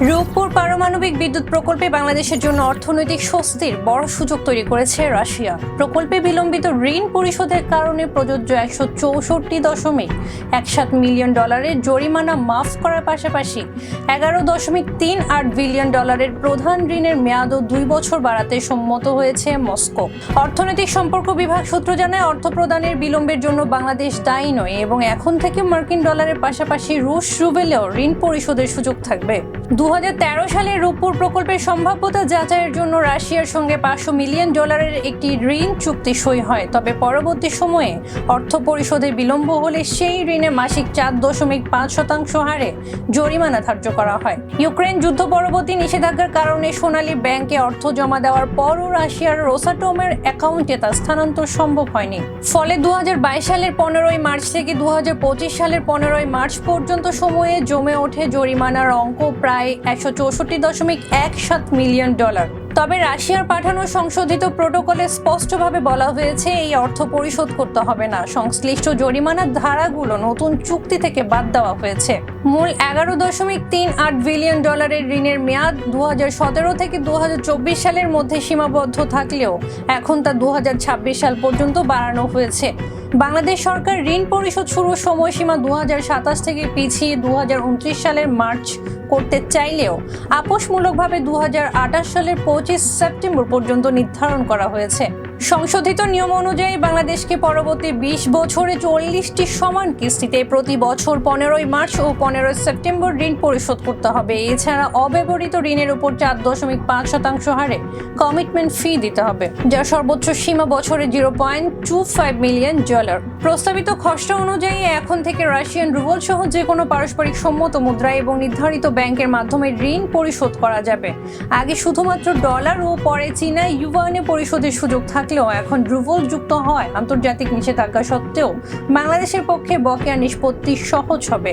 রূপপুর পারমাণবিক বিদ্যুৎ প্রকল্পে বাংলাদেশের জন্য অর্থনৈতিক স্বস্তির বড় সুযোগ তৈরি করেছে রাশিয়া। প্রকল্পে বিলম্বিত ঋণ পরিশোধের কারণে প্রযোজ্য একশো চৌষট্টি দশমিক এক সাত মিলিয়ন ডলারের জরিমানা মাফ করার পাশাপাশি এগারো দশমিক তিন আট বিলিয়ন ডলারের প্রধান ঋণের মেয়াদও দুই বছর বাড়াতে সম্মত হয়েছে মস্কো। অর্থনৈতিক সম্পর্ক বিভাগ সূত্র জানায়, অর্থ প্রদানের বিলম্বের জন্য বাংলাদেশ দায়ী নয় এবং এখন থেকে মার্কিন ডলারের পাশাপাশি রুশ রুবেলেও ঋণ পরিশোধের সুযোগ থাকবে। দু হাজার তেরো সালের রূপপুর প্রকল্পের সম্ভাব্যতা যাচাইয়ের জন্য রাশিয়ার সঙ্গে পাঁচশো মিলিয়ন ডলারের একটি ঋণ চুক্তি সই হয়। তবে পরবর্তী সময়ে অর্থ পরিশোধে বিলম্ব হলে সেই ঋণে মাসিক চার দশমিক পাঁচ শতাংশ হারে জরিমানা ধার্য করা হয়। ইউক্রেন যুদ্ধ পরবর্তী নিষেধাজ্ঞার কারণে সোনালী ব্যাংকে অর্থ জমা দেওয়ার পরও রাশিয়ার রোসাটমের অ্যাকাউন্টে তা স্থানান্তর সম্ভব হয়নি। ফলে দু হাজার বাইশ সালের পনেরোই মার্চ থেকে দু হাজার পঁচিশ সালের পনেরোই মার্চ পর্যন্ত সময়ে জমে ওঠে জরিমানার অঙ্ক প্রায় একশো চৌষট্টি দশমিক এক সাত মিলিয়ন ডলার। তবে রাশিয়ার পাঠানো সংশোধিত প্রোটোকলে স্পষ্টভাবে বলা হয়েছে, এই অর্থ পরিশোধ করতে হবে না। সংশ্লিষ্ট জরিমানার ধারাগুলো নতুন চুক্তি থেকে বাদ দেওয়া হয়েছে। মূল এগারো দশমিক তিন আট বিলিয়ন ডলারের ঋণের মেয়াদ দু থেকে দু হাজার চব্বিশ সালের মধ্যে সীমাবদ্ধ থাকলেও এখন তা দু হাজার ছাব্বিশ সাল পর্যন্ত বাড়ানো হয়েছে। বাংলাদেশ সরকার ঋণ পরিশোধ শুরুর সময়সীমা দু হাজার সাতাশ থেকে পিছিয়ে দু হাজার উনত্রিশ সালের মার্চ করতে চাইলেও, আপোষমূলকভাবে দু হাজার আঠাশ সালের পঁচিশ সেপ্টেম্বর পর্যন্ত নির্ধারণ করা হয়েছে। সংশোধিত নিয়ম অনুযায়ী বাংলাদেশকে পরবর্তী বিশ বছরে চল্লিশটি সমান কিস্তিতে প্রতি বছর পনেরোই মার্চ ও পনেরোই সেপ্টেম্বর ঋণ পরিশোধ করতে হবে। এছাড়া অব্যবহৃত ঋণের উপর চার দশমিক পাঁচ শতাংশ হারে কমিটমেন্ট ফি দিতে হবে যার সর্বোচ্চ সীমা বছরে zero point two five million dollar. প্রস্তাবিত খসড়া অনুযায়ী এখন থেকে রাশিয়ান রুবল সহ যে কোনো পারস্পরিক সম্মত মুদ্রা এবং নির্ধারিত ব্যাংকের মাধ্যমে ঋণ পরিশোধ করা যাবে। আগে শুধুমাত্র ডলার ও পরে চীনা ইউয়ানে পরিশোধের সুযোগ থাকলেও এখন রুবল যুক্ত হয় আন্তর্জাতিক নিষেধাজ্ঞা সত্ত্বেও বাংলাদেশের পক্ষে বকেয়া নিষ্পত্তি সহজ হবে।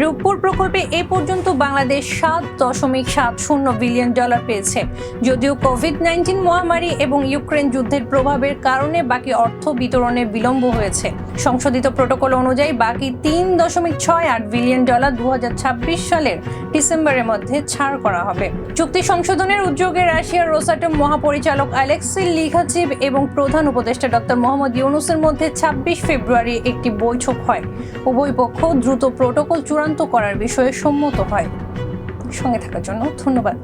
রূপপুর প্রকল্পে এ পর্যন্ত বাংলাদেশ সাত দশমিক সাত শূন্য বিলিয়ন ডলার পেয়েছে। যদিও কোভিড নাইন্টিন মহামারী এবং ইউক্রেন যুদ্ধের প্রভাবের কারণে বাকি অর্থ বিতরণে বিলম্ব হয়েছে। সংশোধিত প্রোটোকল অনুযায়ী বাকি তিন দশমিক ছয় আট বিলিয়ন ডলার দু হাজার ছাব্বিশ সালের ডিসেম্বরের মধ্যে ছাড় করা হবে। চুক্তি সংশোধনের উদ্যোগে রাশিয়ার রোসাটম মহাপরিচালক অ্যালেক্সি লিখাচিভ এবং প্রধান উপদেষ্টা ডক্টর মোহাম্মদ ইউনুসের মধ্যে ছাব্বিশ ফেব্রুয়ারি একটি বৈঠক হয়। উভয় পক্ষ দ্রুত প্রোটোকল চূড়ান্ত করার বিষয়ে সম্মত হয়। সঙ্গে থাকার জন্য ধন্যবাদ।